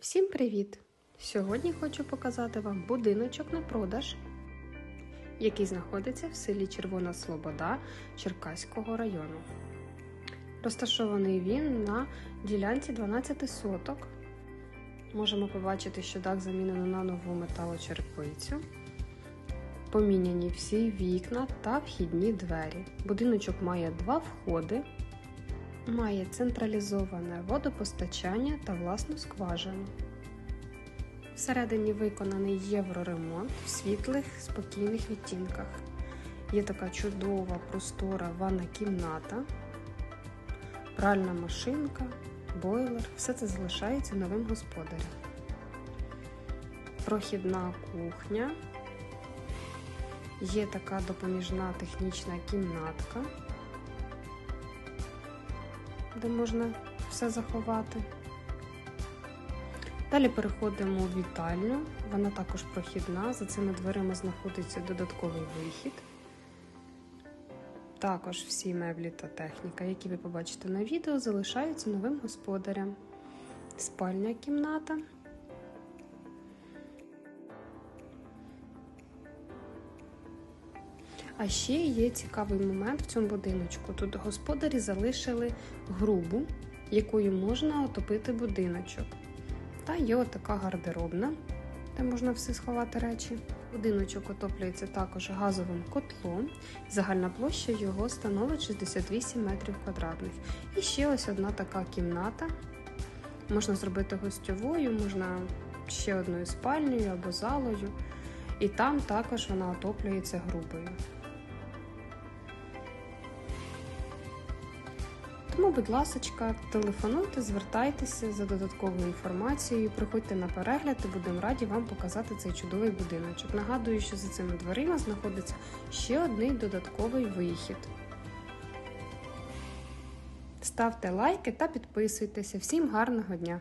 Всім привіт! Сьогодні хочу показати вам будиночок на продаж, який знаходиться в селі Червона Слобода Черкаського району. Розташований він на ділянці 12 соток. Можемо побачити, що дах замінено на нову металочерепицю. Поміняні всі вікна та вхідні двері. Будиночок має два входи. Має централізоване водопостачання та власну скважину. Всередині виконаний євроремонт в світлих, спокійних відтінках. Є така чудова простора ванна кімната, пральна машинка, бойлер. Все це залишається новим господарем. Прохідна кухня. Є така допоміжна технічна кімнатка де можна все заховати. Далі переходимо в вітальню, вона також прохідна, за цими дверима знаходиться додатковий вихід. Також всі меблі та техніка, які ви побачите на відео, залишаються новим господарям. Спальня кімната. А ще є цікавий момент в цьому будиночку. Тут господарі залишили грубу, якою можна отопити будиночок. Та є отака гардеробна, де можна все сховати речі. Будиночок отоплюється також газовим котлом. Загальна площа його становить 68 метрів квадратних. І ще ось одна така кімната. Можна зробити гостьовою, можна ще одною спальнею або залою. І там також вона отоплюється грубою. Тому, будь ласка, телефонуйте, звертайтеся за додатковою інформацією, приходьте на перегляд і будемо раді вам показати цей чудовий будиночок. Нагадую, що за цими дверима знаходиться ще один додатковий вихід. Ставте лайки та підписуйтеся. Всім гарного дня!